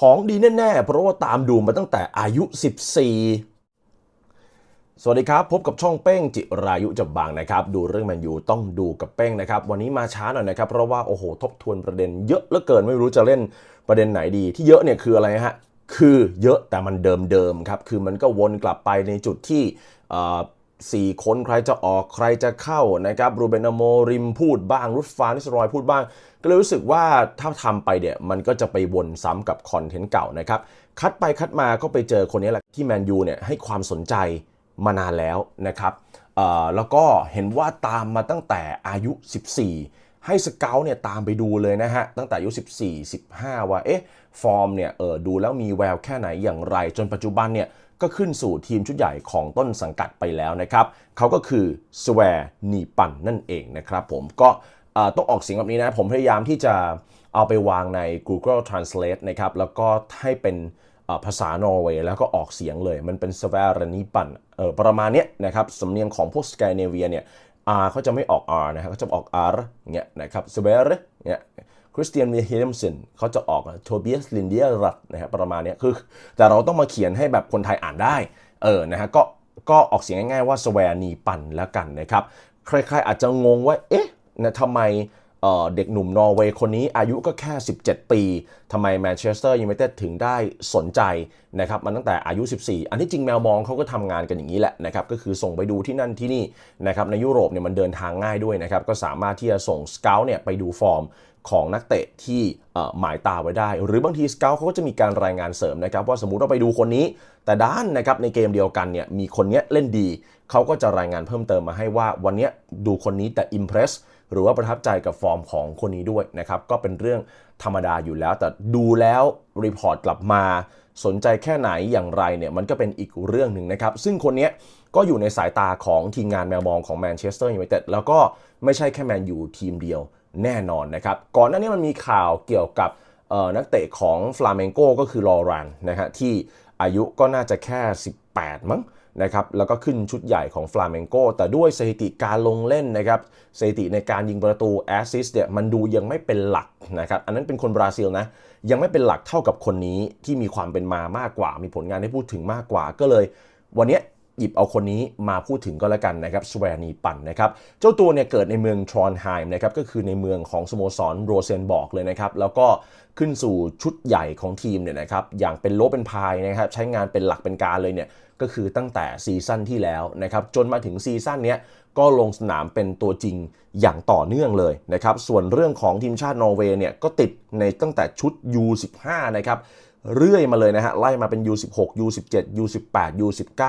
ของดีแน่ๆ เพราะว่าตามดูมาตั้งแต่อายุ 14 สวัสดีครับ พบกับช่องเป้งจิรายุจับบางนะครับ ดูเรื่องแมนยูต้องดูกับเป้งนะครับ วันนี้มาช้าหน่อยนะครับ เพราะว่าโอ้โหทบทวนประเด็นเยอะเหลือเกินไม่รู้จะเล่นประเด็นไหนดี ที่เยอะเนี่ยคืออะไรฮะ คือเยอะแต่มันเดิมๆครับ คือมันก็วนกลับไปในจุดที่ เอ่อสี่คนใครจะออกใครจะเข้านะครับรูเบนอโมริมพูดบ้างรุดฟานิสรอยพูดบ้าง ก็เลยรู้สึกว่าถ้าทำไปเนี่ยมันก็จะไปวนซ้ำกับคอนเทนต์เก่านะครับคัดไปคัดมาก็ไปเจอคนนี้แหละที่แมนยูเนี่ยให้ความสนใจมานานแล้วนะครับแล้วก็เห็นว่าตามมาตั้งแต่อายุ 14 ให้สเกลเนี่ยตามไปดูเลยนะฮะ ตั้งแต่อายุ 14 15 ว่า เอ๊ะ ฟอร์มเนี่ยเออดูแล้วมีแววแค่ไหนอย่างไร จนปัจจุบันเนี่ย ก็ขึ้นสู่ทีมชุดใหญ่ของต้นสังกัดไปแล้วนะครับ เขาก็คือสแวร์นีปันนั่นเองนะครับผมก็ต้องออกเสียงแบบนี้นะ ผมพยายามที่จะเอาไปวางใน Google Translate นะครับ แล้วก็ให้เป็นภาษานอร์เวย์แล้วก็ออกเสียงเลย มันเป็นสแวร์นีปันเออประมาณเนี้ยนะครับสำเนียงของพวกสแกนเนเวียเนี่ย R เขาจะไม่ออก R นะฮะเขาจะออก R เงี้ยนะครับสเวร์เนี่ย คริสเตียนวีเฮมสันเขาจะออกโทเบียสลินเดียรัตนะฮะประมาณนี้คือ แต่เราต้องมาเขียนให้แบบคนไทยอ่านได้เออนะฮะก็ก็ออกเสียงง่ายๆว่าสแวนีปันแล้วกันนะครับใครๆอาจจะงงว่าเอ๊ะนะทำไมเเด็กหนุ่มนอร์เวย์คนนี้อายุก็แค่ 17 ปี ทำไมแมนเชสเตอร์ยูไนเต็ดถึงได้สนใจนะครับมันตั้งแต่อายุ 14 อันที่จริงแมวมองเขาก็ทำงานกันอย่างนี้แหละนะครับ ก็คือส่งไปดูที่นั่นที่นี่นะครับ ในยุโรปเนี่ยมันเดินทางง่ายด้วยนะครับ ก็สามารถที่จะส่งสเกลเนี่ยไปดูฟอร์ม ของนักเตะที่หมายตาไว้ได้ หรือบางทีสเกลเขาก็จะมีการรายงานเสริมนะครับ ว่าสมมติเราไปดูคนนี้ แต่ด้านนะครับในเกมเดียวกันเนี่ยมีคนนี้เล่นดี เขาก็จะรายงานเพิ่มเติมมาให้ว่าวันนี้ดูคนนี้แต่อิมเพรสหรือว่าประทับใจกับฟอร์มของคนนี้ด้วยนะครับก็เป็นเรื่องธรรมดาอยู่แล้ว แต่ดูแล้วรีพอร์ตกลับมาสนใจแค่ไหนอย่างไรเนี่ยมันก็เป็นอีกเรื่องหนึ่งนะครับ ซึ่งคนนี้ก็อยู่ในสายตาของทีมงานแมวมองของแมนเชสเตอร์ยูไนเต็ดแล้วก็ไม่ใช่แค่แมนยูทีมเดียว แน่นอนนะครับ ก่อนหน้านี้มันมีข่าวเกี่ยวกับนักเตะของฟลาเมงโกก็คือลอรันนะฮะที่อายุก็น่าจะแค่ 18 มั้งนะครับแล้วก็ขึ้นชุดใหญ่ของฟลาเมงโกแต่ด้วยสถิติการลงเล่นนะครับสถิติในการยิงประตูแอสซิสเนี่ยมันดูยังไม่เป็นหลักนะครับอันนั้นเป็นคนบราซิลนะยังไม่เป็นหลักเท่ากับคนนี้ที่มีความเป็นมามากกว่า มีผลงานให้พูดถึงมากกว่าก็เลย วันนี้ หยิบเอาคนนี้มาพูดถึงก็แล้วกันนะครับสแวนีปันนะครับเจ้าตัวเนี่ยเกิดในเมืองทรอนไฮม์นะครับก็คือในเมืองของสโมสรโรเซนบอกเลยนะครับแล้วก็ขึ้นสู่ชุดใหญ่ของทีมเนี่ยนะครับอย่างเป็นโลเป็นพายนะครับใช้งานเป็นหลักเป็นการเลยเนี่ยก็คือตั้งแต่ซีซั่นที่แล้วนะครับจนมาถึงซีซั่นเนี้ยก็ลงสนามเป็นตัวจริงอย่างต่อเนื่องเลยนะครับส่วนเรื่องของทีมชาตินอร์เวย์เนี่ยก็ติดในตั้งแต่ชุด U15 นะครับ เรื่อยมาเลยนะฮะ ไล่มาเป็น U16 U17 U18 U19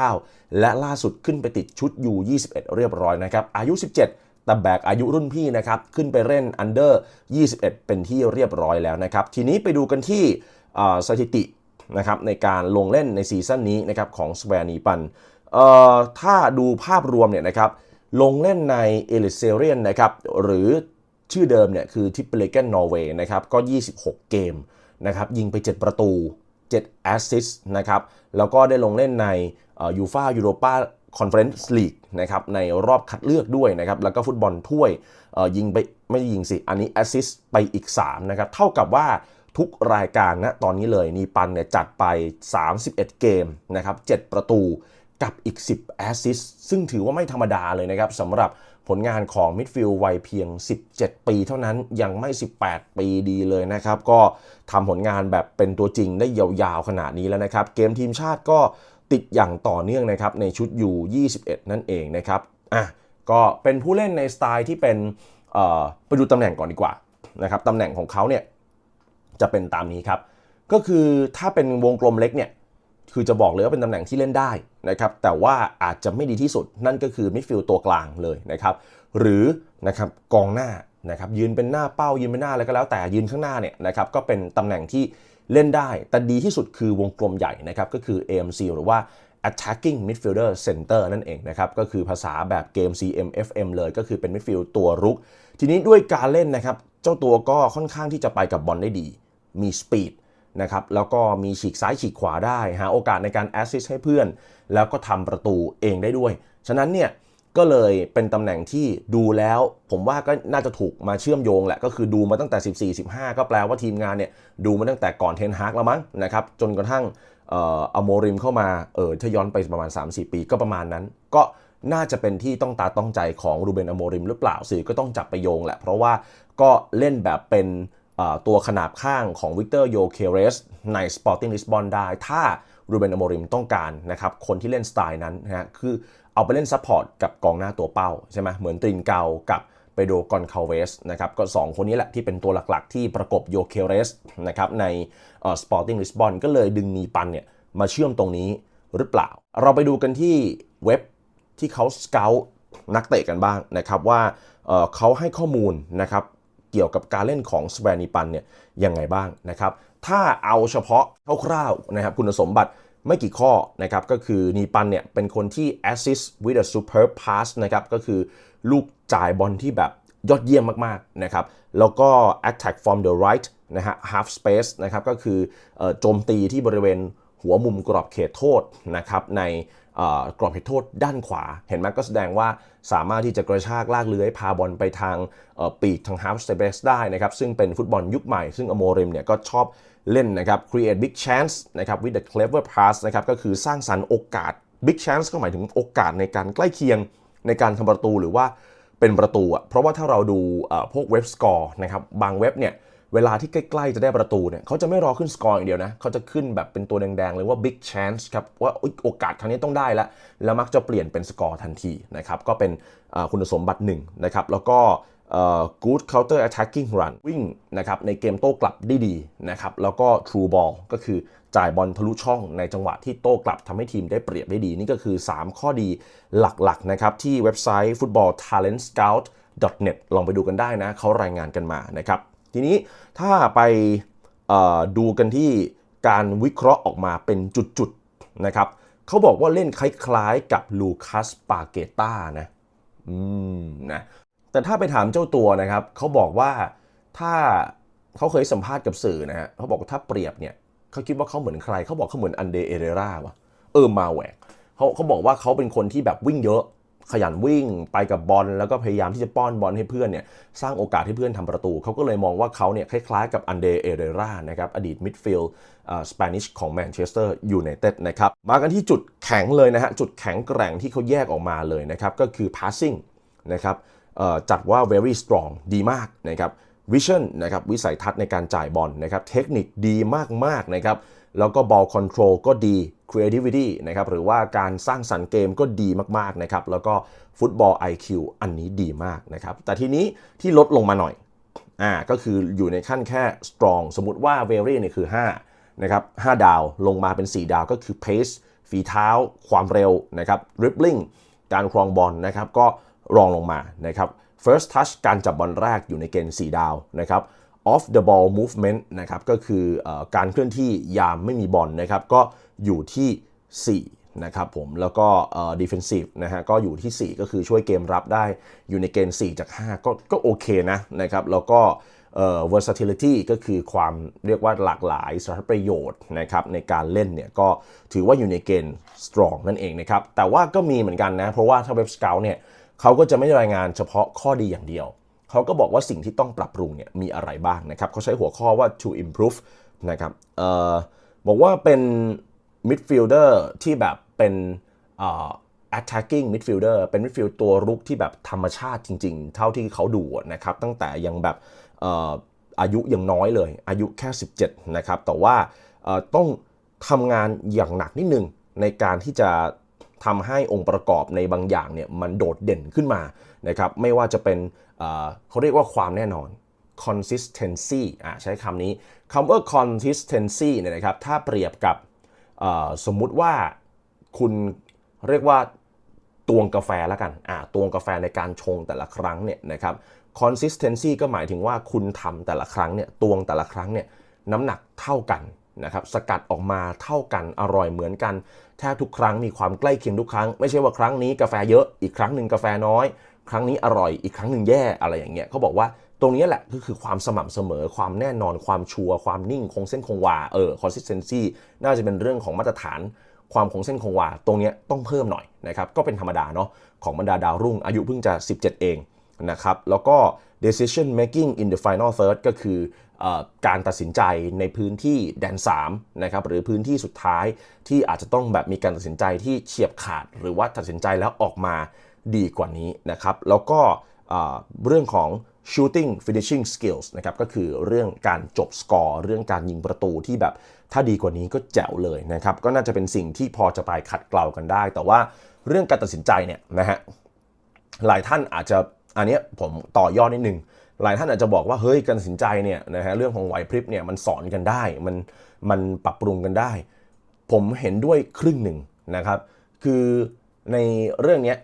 และล่าสุดขึ้นไปติดชุด U21 เรียบร้อยนะครับ อายุ 17 แต่แบกอายุรุ่นพี่นะครับ ขึ้นไปเล่นอันเดอร์21 เป็นที่เรียบร้อยแล้วนะครับ ทีนี้ไปดูกันที่สถิตินะครับในการลงเล่นในซีซั่นนี้นะครับของสแวนีปันถ้าดูภาพรวมเนี่ยนะครับลงเล่นในเอลิเซเรียนนะครับหรือชื่อเดิมเนี่ยคือทิปเปเลเกนนอร์เวย์นะครับก็ 26 เกม นะครับยิงไป 7 ประตู 7 แอสซิสนะครับแล้วก็ได้ลงเล่นในยูฟายูโรปาคอนเฟอเรนซ์ลีกนะครับในรอบคัดเลือกด้วยนะครับแล้วก็ฟุตบอลถ้วยยิงไปไม่ยิงสิ อันนี้แอสซิสไปอีก 3 นะครับ เท่ากับว่าทุกรายการนะตอนนี้เลยนีปันเนี่ยจัดไป 31 เกมนะครับ7ประตูกับอีก 10 แอสซิสซึ่งถือว่าไม่ธรรมดาเลยนะครับสำหรับ ผลงานของมิดฟิลด์วัยเพียง 17 ปีเท่านั้นยังไม่ 18 ปีดีเลยนะครับ ก็ทำผลงานแบบเป็นตัวจริงได้ยาวๆขนาดนี้แล้วนะครับ เกมทีมชาติก็ติดอย่างต่อเนื่องนะครับ ในชุดยู21 นั่นเองนะครับอะก็เป็นผู้เล่นในสไตล์ที่เป็นเอ่อไปดูตำแหน่งก่อนดีกว่านะครับตำแหน่งของเขาเนี่ยจะเป็นตามนี้ครับ ก็คือถ้าเป็นวงกลมเล็กเนี่ย คือจะบอกเลยว่าเป็นตำแหน่งที่เล่นได้นะครับแต่ว่าอาจจะไม่ดีที่สุดนั่นก็คือมิดฟิลด์ตัวกลางเลยนะครับหรือนะครับกองหน้านะครับยืนเป็นหน้าเป้ายืนเป็นหน้าอะไรก็แล้วแต่ยืนข้างหน้าเนี่ยนะครับก็เป็นตำแหน่งที่เล่นได้ แต่ดีที่สุดคือวงกลมใหญ่นะครับก็คือ AMC หรือว่า attacking midfielder center นั่นเองนะครับ ก็คือภาษาแบบเกม CMFM เลยก็คือเป็นมิดฟิลด์ตัวรุก ทีนี้ด้วยการเล่นนะครับ เจ้าตัวก็ค่อนข้างที่จะไปกับบอลได้ดี มีสปีด นะครับแล้วก็มีฉีกซ้ายฉีกขวาได้หาโอกาสในการแอสซิสต์ให้เพื่อน แล้วก็ทำประตูเองได้ด้วย ฉะนั้นเนี่ยก็เลยเป็นตำแหน่งที่ดูแล้ว ผมว่าก็น่าจะถูกมาเชื่อมโยงแหละก็คือดูมาตั้งแต่ 14 15 ก็แปลว่าทีมงานเนี่ยดูมาตั้งแต่ก่อนเทนฮากแล้วมั้งนะครับจนกระทั่งเอ่ออโมริมเข้ามาเออถ้าย้อนไปประมาณ 3-4 ปีก็ประมาณนั้น ก็น่าจะเป็นที่ต้องตาต้องใจของรูเบนอโมริมหรือเปล่าสื่อก็ต้องจับไปโยงแหละ เพราะว่าก็เล่นแบบเป็น ตัวขนาบข้างของวิกเตอร์โยเคเรสใน Sporting Lisbon ได้ ถ้ารูเบนอโมริมต้องการนะครับคนที่เล่นสไตล์นั้นนะฮะคือเอาไปเล่นซัพพอร์ตกับกองหน้าตัวเป้าใช่ไหมเหมือนตรินเกากับเปโดกอนคาเวสนะครับก็ 2 คนนี้แหละที่เป็นตัวหลักๆ ที่ประกบโยเคเรสนะครับในเอ่อ Sporting Lisbon ก็เลยดึงนีปันเนี่ยมาเชื่อมตรงนี้หรือเปล่า เราไปดูกันที่เว็บที่เขาสเกลนักเตะกันบ้างนะครับว่าเขาให้ข้อมูลนะครับ เกี่ยวกับการเล่นของสแวนิปันเนี่ยยังไงบ้างนะครับถ้าเอาเฉพาะคร่าวๆนะครับคุณสมบัติไม่กี่ข้อนะครับก็คือนีปันเนี่ยเป็นคนที่ assist with a superb pass นะครับก็คือลูกจ่ายบอลที่แบบยอดเยี่ยมมากๆนะครับแล้วก็ attack from the right นะฮะ half space นะครับก็คือโจมตีที่บริเวณหัวมุมกรอบเขตโทษนะครับใน กรอบเขตโทษด้านขวา เห็นไหมก็แสดงว่าสามารถที่จะกระชากลากเลื้อยพาบอลไปทางปีกทาง half space ได้นะครับซึ่งเป็นฟุตบอลยุคใหม่ ซึ่งอโมริมเนี่ยก็ชอบเล่นนะครับ create big chance นะครับ with the clever pass นะครับก็คือสร้างสรรค์โอกาส big chance ก็หมายถึงโอกาสในการใกล้เคียงในการทำประตูหรือว่าเป็นประตูอะเพราะว่าถ้าเราดูพวกเว็บสกอร์นะครับบางเว็บเนี่ย เวลาที่ใกล้ ๆ จะได้ประตูเนี่ยเขาจะไม่รอขึ้นสกอร์อย่างเดียวนะเขาจะขึ้นแบบเป็นตัวแดงๆเลยว่า big chance ครับว่าโอกาสทางนี้ต้องได้แล้ว แล้วมักจะเปลี่ยนเป็นสกอร์ทันทีนะครับก็เป็นคุณสมบัติหนึ่งนะครับแล้วก็ good counter attacking run วิ่งนะครับในเกมโต้กลับได้ดีนะครับแล้วก็ true ball ก็คือจ่ายบอลทะลุช่องในจังหวะที่โต้กลับทำให้ทีมได้เปรียบได้ดี นี่ก็คือ 3 ข้อดีหลักๆนะครับที่เว็บไซต์ football talent scout net ลองไปดูกันได้นะเขารายงานกันมานะครับ ทีนี้ถ้าไปดูกันที่การวิเคราะห์ออกมาเป็นจุดๆนะครับเขาบอกว่าเล่นคล้ายๆกับลูคัสปาเกต้านะอืมนะแต่ถ้าไปถามเจ้าตัวนะครับเขาบอกว่าถ้าเขาเคยสัมภาษณ์กับสื่อนะฮะเขาบอกว่าถ้าเปรียบเนี่ยเขาคิดว่าเขาเหมือนใครเขาบอกเขาเหมือนอันเดเอเรราวะเออมาแหวกเขาเขาบอกว่าเขาเป็นคนที่แบบวิ่งเยอะ ขยันวิ่งไปกับบอลแล้วก็พยายามที่จะป้อนบอลให้เพื่อนเนี่ยสร้างโอกาสให้เพื่อนทำประตู เขาก็เลยมองว่าเขาเนี่ยคล้ายๆกับอันเดเอเรรานะครับอดีตมิดฟิลด์สเปนิชของแมนเชสเตอร์ยูไนเต็ดนะครับมากันที่จุดแข็งเลยนะฮะจุดแข็งแกร่งที่เขาแยกออกมาเลยนะครับก็คือ passing นะครับจัดว่า very strong ดีมากนะครับ vision นะครับวิสัยทัศน์ในการจ่ายบอลนะครับเทคนิคดีมากๆนะครับแล้วก็ ball control ก็ดี creativity นะครับหรือว่าการสร้างสรรค์เกมก็ดีมากๆนะครับแล้วก็ฟุตบอล IQ อันนี้ดีมากนะครับแต่ทีนี้ที่ลดลงมาหน่อยอ่าก็คืออยู่ในขั้นแค่ strong สมมติว่า very เนี่ยคือ5นะครับ5ดาวลงมาเป็น 4 ดาวก็คือ pace ฝีเท้า ความเร็วนะครับ dribbling การครองบอลนะครับก็รองลงมานะครับ first touch การจับบอลแรกอยู่ในเกณฑ์4ดาวนะครับ off the ball movement นะครับก็คืออการเคลื่อนที่ยามไม่มีบอลนะครับก็อยู่ที่ 4 นะครับผมแล้วก็ defensive นะฮะก็อยู่ที่ 4 ก็คือช่วยเกมรับได้อยู่ในเกณฑ์ 4 จาก 5 ก็ก็โอเคนะนะครับแล้วก็ versatility ก็คือความเรียกว่าหลากหลายสารประโยชน์นะครับในการเล่นเนี่ยก็ถือว่าอยู่ในเกณฑ์ strong นั่นเองนะครับแต่ว่าก็มีเหมือนกันนะ เพราะว่าถ้าเว็บสเกลเนี่ยเขาก็จะไม่ไรายงานเฉพาะข้อดีอย่างเดียว เขาก็บอกว่าสิ่งที่ต้องปรับปรุงเนี่ยมีอะไรบ้างนะครับเขาใช้หัวข้อว่า to improve นะครับออบอกว่าเป็น midfielder ที่แบบเป็นอ attacking midfielder เป็น midfield ตัวรุกที่แบบธรรมชาติจริง ๆ เท่าที่เขาดูนะครับ ตั้งแต่ยังแบบอายุยังน้อยเลย อายุแค่ 17 นะครับ แต่ว่าต้องทำงานอย่างหนักนิดนึง ในการที่จะทำให้องค์ประกอบในบางอย่างเนี่ยมันโดดเด่นขึ้นมานะครับ ไม่ว่าจะเป็น เขาเรียกว่าความแน่นอน consistency อะใช้คำนี้คำว่า consistency เนี่ยนะครับถ้าเปรียบกับสมมุติว่าคุณเรียกว่าตวงกาแฟแล้วกันอ่าตวงกาแฟในการชงแต่ละครั้งเนี่ยนะครับ consistency ก็หมายถึงว่าคุณทำแต่ละครั้งเนี่ยตวงแต่ละครั้งเนี่ยน้ำหนักเท่ากันนะครับสกัดออกมาเท่ากันอร่อยเหมือนกันแทบทุกครั้งมีความใกล้เคียงทุกครั้ง ไม่ใช่ว่าครั้งนี้กาแฟเยอะอีกครั้งหนึ่งกาแฟน้อย ครั้งนี้อร่อยอีกครั้งหนึ่งแย่อะไรอย่างเงี้ยเขาบอกว่าตรงนี้แหละก็คือความสม่ำเสมอความแน่นอนความชัวร์ความนิ่งคงเส้นคงวาเออ consistency น่าจะเป็นเรื่องของมาตรฐานความคงเส้นคงวาตรงนี้ต้องเพิ่มหน่อยนะครับก็เป็นธรรมดาเนาะของบรรดาดาวรุ่งอายุเพิ่งจะ 17 เองนะครับแล้วก็ decision making in the final third ก็คือเออการตัดสินใจในพื้นที่แดน3นะครับหรือพื้นที่สุดท้ายที่อาจจะต้องแบบมีการตัดสินใจที่เฉียบขาด หรือว่าตัดสินใจแล้วออกมา ดีกว่านี้นะครับ แล้วก็เรื่องของ shooting finishing skills นะครับก็คือเรื่องการจบสกอร์เรื่องการยิงประตูที่แบบถ้าดีกว่านี้ก็แจ๋วเลยนะครับ ก็น่าจะเป็นสิ่งที่พอจะไปขัดเกลากันได้ แต่ว่าเรื่องการตัดสินใจเนี่ยนะฮะหลายท่านอาจจะอันนี้ผมต่อยอดนิดนึงหลายท่านอาจจะบอกว่าเฮ้ยการตัดสินใจเนี่ยนะฮะเรื่องของไหวพริบเนี่ยมันสอนกันได้มันมันปรับปรุงกันได้ ผมเห็นด้วยครึ่งหนึ่งนะครับ คือในเรื่องเนี้ย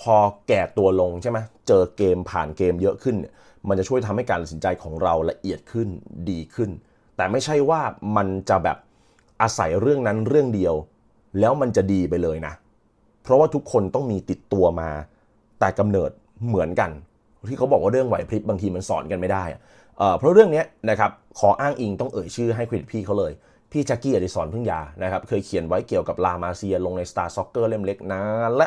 พอแก่ตัวลงใช่ไหมเจอเกมผ่านเกมเยอะขึ้น มันจะช่วยทำให้การตัดสินใจของเราละเอียดขึ้นดีขึ้น แต่ไม่ใช่ว่ามันจะแบบอาศัยเรื่องนั้นเรื่องเดียว แล้วมันจะดีไปเลยนะ เพราะว่าทุกคนต้องมีติดตัวมา แต่กำเนิดเหมือนกัน ที่เขาบอกว่าเรื่องไหวพริบบางทีมันสอนกันไม่ได้เเพราะเรื่องนี้นะครับขออ้างอิงต้องเอ่ยชื่อให้เครดิตพี่เขาเลยพี่แจ็คกี้อดิศรพึ่งยานะครับเคยเขียนไว้เกี่ยวกับลามาเซียลงใน Star Soccer เล่มเล็กนานและ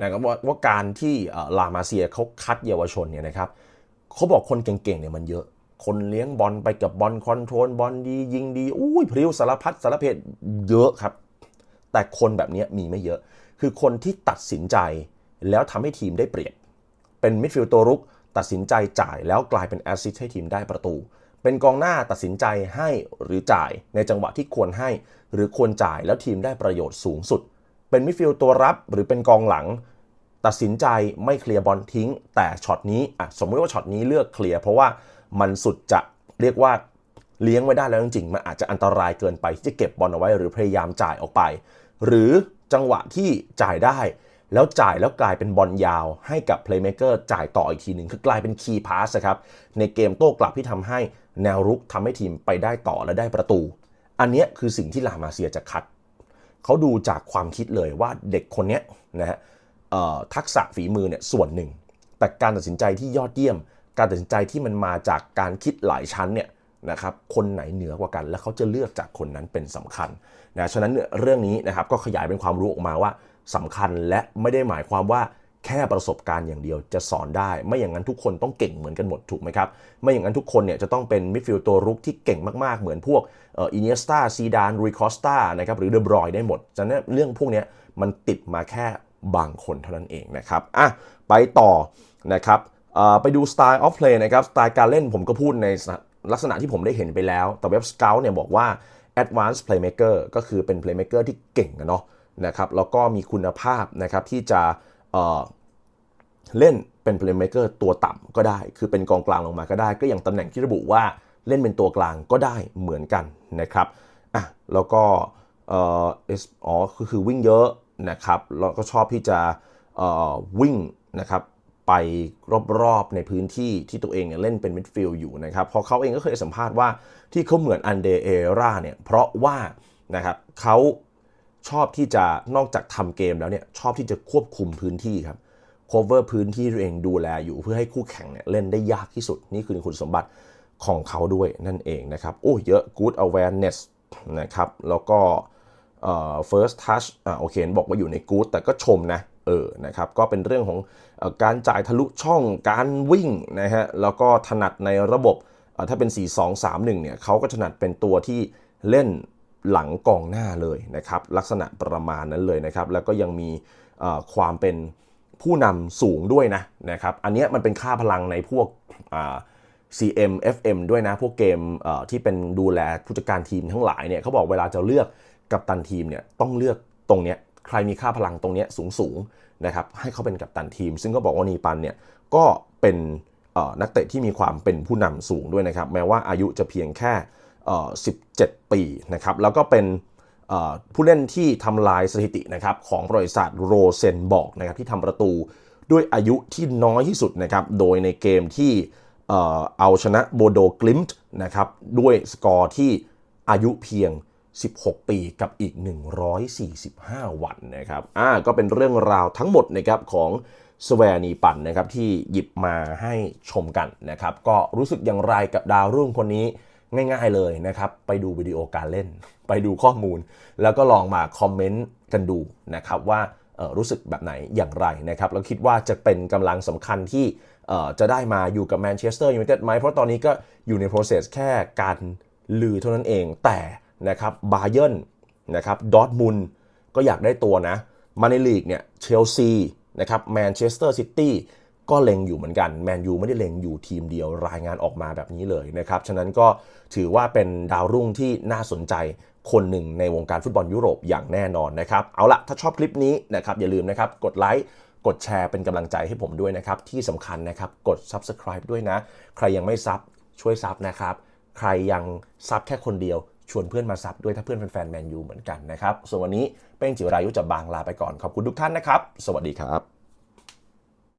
นะครับว่าว่าการที่ลามาเซียเขาคัดเยาวชนเนี่ยนะครับเขาบอกคนเก่งๆเนี่ยมันเยอะ คนเลี้ยงบอลไปกับบอลคอนโทรลบอลดี ยิงดีอุ้ยพริ้วสารพัดสารเพศเยอะครับ แต่คนแบบนี้มีไม่เยอะ คือคนที่ตัดสินใจแล้วทำให้ทีมได้เปรียบ เป็นมิดฟิลด์ตัวรุกตัดสินใจจ่ายแล้วกลายเป็นแอสซิสต์ให้ทีมได้ประตู เป็นกองหน้าตัดสินใจให้หรือจ่ายในจังหวะที่ควรให้ หรือควรจ่ายแล้วทีมได้ประโยชน์สูงสุด เป็นมิดฟิลด์ตัวรับหรือเป็นกองหลัง ตัดสินใจไม่เคลียร์บอลทิ้ง แต่ช็อตนี้อะสมมติว่าช็อตนี้เลือกเคลียร์เพราะว่ามันสุดจะเรียกว่าเลี้ยงไว้ได้แล้วจริงๆ มันอาจจะอันตรายเกินไปที่จะเก็บบอลเอาไว้หรือพยายามจ่ายออกไป หรือจังหวะที่จ่ายได้ แล้วจ่ายแล้วกลายเป็นบอลยาว ให้กับเพลย์เม k เกอร์จ่ายต่ออีกทีหนึ่งคือกลายเป็นคีย์พาสครับในเกมโต้กลับที่ทำให้แนวรุกทำให้ทีมไปได้ต่อและได้ประตู อันนี้คือสิ่งที่ลามาเซียจะคัดเขาดูจากความคิดเลยว่าเด็กคนนี้นะฮะ ทักษะฝีมือเนี่ยส่วนหนึ่ง แต่การตัดสินใจที่ยอดเยี่ยม การตัดสินใจที่มันมาจากการคิดหลายชั้นเนี่ยนะครับคนไหนเหนือกว่ากัน แล้วเขาจะเลือกจากคนนั้นเป็นสำคัญนะฉะนั้นเรื่องนี้นะครับก็ขยายเป็นความรู้ออกมาว่าสำคัญและไม่ได้หมายความว่าแค่ประสบการณ์อย่างเดียวจะสอนได้ ไม่อย่างนั้นทุกคนต้องเก่งเหมือนกันหมดถูกไหมครับ ไม่อย่างนั้นทุกคนเนี่ยจะต้องเป็นมิดฟิลด์ตัวรุกที่เก่งมากๆ เหมือนพวกเอินียสตาซีดานรีคอสตานะครับหรือเดบรอยได้หมดฉะนั้นเรื่องพวกนี้มันติดมาแค่ บางคนเท่านั้นเองนะครับอะไปต่อนะครับไปดูสไตล์ออฟเพลย์นะครับสไตล์การเล่นผมก็พูดในลักษณะที่ผมได้เห็นไปแล้ว แต่เว็บสเกลเนี่ยบอกว่า Advanced Playmaker ก็คือเป็น Playmaker ที่เก่งนะเนาะนะครับแล้วก็มีคุณภาพนะครับที่จะเอ่อเล่นเป็น playmaker ตัวต่ำก็ได้ คือเป็นกองกลางลงมาก็ได้ ก็อย่างตำแหน่งที่ระบุว่าเล่นเป็นตัวกลางก็ได้เหมือนกันนะครับอะแล้วก็เอออ๋อคือวิ่งเยอะ นะครับแล้วก็ชอบที่จะวิ่งนะครับไปรอบๆในพื้นที่ที่ตัวเองเล่นเป็นมิดฟิลด์อยู่นะครับพอเขาเองก็เคยสัมภาษณ์ว่าที่เขาเหมือนอันเดเอราเนี่ยเพราะว่านะครับเขาชอบที่จะนอกจากทำเกมแล้วเนี่ยชอบที่จะควบคุมพื้นที่ครับ cover พื้นที่ที่ตัวเองดูแลอยู่เพื่อให้คู่แข่งเนี่ยเล่นได้ยากที่สุด นี่คือคุณสมบัติของเขาด้วยนั่นเองนะครับ โอ้เยอะ good awareness นะครับแล้วก็ เอ่อ first touch อ่าโอเคบอกว่าอยู่ใน good แต่ก็ชมนะเออนะครับก็เป็นเรื่องของอการจ่ายทะลุช่องการวิ่งนะฮะแล้วก็ถนัดในระบบเอ่อถ้าเป็น 4-2-3-1 เนี่ยเขาก็ถนัดเป็นตัวที่เล่นหลังกองหน้าเลยนะครับลักษณะประมาณนั้นเลยนะครับแล้วก็ยังมีความเป็นผู้นำสูงด้วยนะนะครับอันนี้มันเป็นค่าพลังในพวกอ่า CM FM ด้วยนะ พวกเกมที่เป็นดูแลผู้จัดการทีมทั้งหลายเนี่ยเขาบอกเวลาจะเลือก กัปตันทีมเนี่ยต้องเลือกตรงเนี้ยใครมีค่าพลังตรงเนี้ยสูงสูงนะครับให้เขาเป็นกัปตันทีม ซึ่งก็บอกว่านีปันเนี่ยก็เป็นนักเตะที่มีความเป็นผู้นำสูงด้วยนะครับ แม้ว่าอายุจะเพียงแค่ 17 ปีนะครับ แล้วก็เป็นผู้เล่นที่ทำลายสถิตินะครับของบริษัทโรเซนบอกนะครับที่ทำประตูด้วยอายุที่น้อยที่สุดนะครับ โดยในเกมที่เอาชนะโบโดกลิมต์นะครับด้วยสกอร์ที่อายุเพียง 16 ปีกับอีก 145 วันนะครับอ่าก็เป็นเรื่องราวทั้งหมดนะครับของสแวนีปันนะครับที่หยิบมาให้ชมกันนะครับ ก็รู้สึกอย่างไรกับดาวรุ่งคนนี้ง่ายๆเลยนะครับ ไปดูวิดีโอการเล่น ไปดูข้อมูล แล้วก็ลองมาคอมเมนต์กันดูนะครับว่ารู้สึกแบบไหนอย่างไรนะครับแล้วคิดว่าจะเป็นกำลังสำคัญที่จะได้มาอยู่กับแมนเชสเตอร์ยูไนเต็ดไหมเพราะตอนนี้ก็อยู่ใน process แค่การลือเท่านั้นเอง แต่ นะครับบาเยิร์นนะครับดอร์ทมุนก็อยากได้ตัวนะ มาในลีกเนี่ยเชลซีนะครับแมนเชสเตอร์ซิตี้ก็เล็งอยู่เหมือนกันแมนยูไม่ได้เล็งอยู่ทีมเดียวรายงานออกมาแบบนี้เลยนะครับ ฉะนั้นก็ถือว่าเป็นดาวรุ่งที่น่าสนใจคนหนึ่งในวงการฟุตบอลยุโรปอย่างแน่นอนนะครับ เอาละถ้าชอบคลิปนี้นะครับอย่าลืมนะครับกดไลค์กดแชร์เป็นกำลังใจให้ผมด้วยนะครับ ที่สำคัญนะครับกด Subscribe ด้วยนะ ใครยังไม่ซับช่วยซับนะครับ ใครยังซับแค่คนเดียว ชวนเพื่อนมาซับด้วยถ้าเพื่อนเป็นแฟนแมนยูเหมือนกันนะครับส่วนวันนี้เป้งจิรายุจะบางลาไปก่อนขอบคุณทุกท่านนะครับ สวัสดีครับ